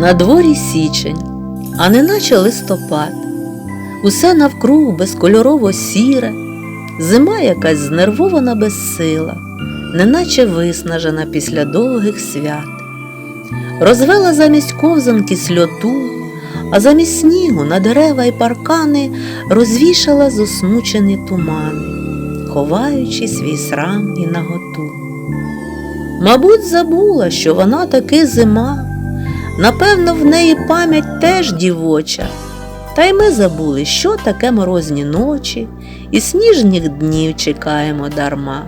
На дворі січень, а неначе листопад. Усе навкруг безкольорово сіре, зима якась знервована безсила, неначе виснажена після довгих свят. Розвела замість ковзанки сльоту, а замість снігу на дерева й паркани розвішала засмучені тумани, ховаючи свій срам і наготу. Мабуть, забула, що вона таки зима, напевно, в неї пам'ять теж дівоча. Та й ми забули, що таке морозні ночі, і сніжних днів чекаємо дарма.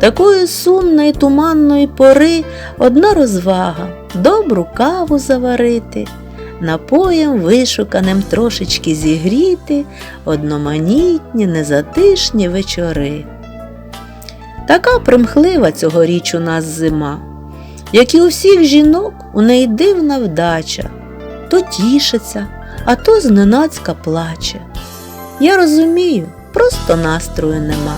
Такої сумної туманної пори одна розвага добру каву заварити, напоєм вишуканим трошечки зігріти одноманітні, незатишні вечори. Така примхлива цьогоріч у нас зима, як і у всіх жінок, у неї дивна вдача, то тішиться, а то зненацька плаче. Я розумію, просто настрою нема.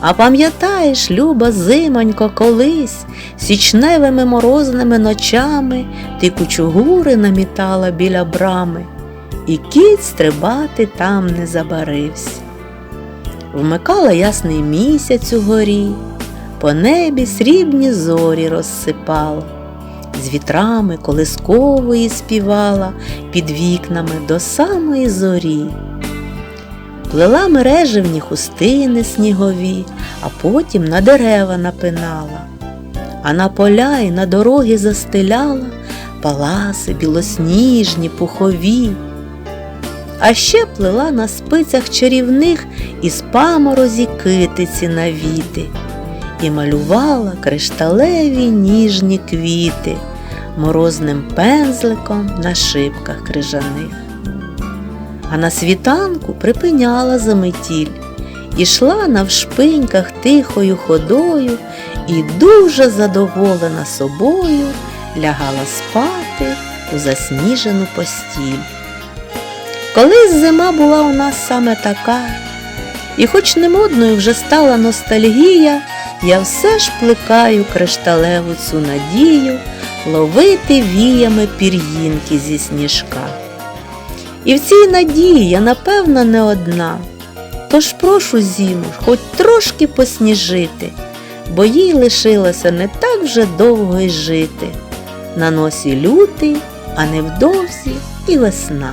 А пам'ятаєш, люба зимонько, колись січневими морозними ночами ти кучугури намітала біля брами, і кіт стрибати там не забарився. Вмикала ясний місяць у горі, по небі срібні зорі розсипала, з вітрами колискової співала під вікнами до самої зорі. Плела мережевні хустини снігові, а потім на дерева напинала, а на поля й на дороги застеляла паласи білосніжні, пухові. А ще плела на спицях чарівних із паморозі китиці навіти і малювала кришталеві ніжні квіти морозним пензликом на шибках крижаних. А на світанку припиняла заметіль, ішла навшпиньках тихою ходою і дуже задоволена собою лягала спати у засніжену постіль. Колись зима була у нас саме така, і хоч не модною вже стала ностальгія, я все ж плекаю кришталеву цю надію ловити віями пір'їнки зі сніжка. І в цій надії я, напевно, не одна. Тож прошу зіму хоч трошки посніжити, бо їй лишилося не так вже довго й жити. На носі лютий, а невдовзі і весна.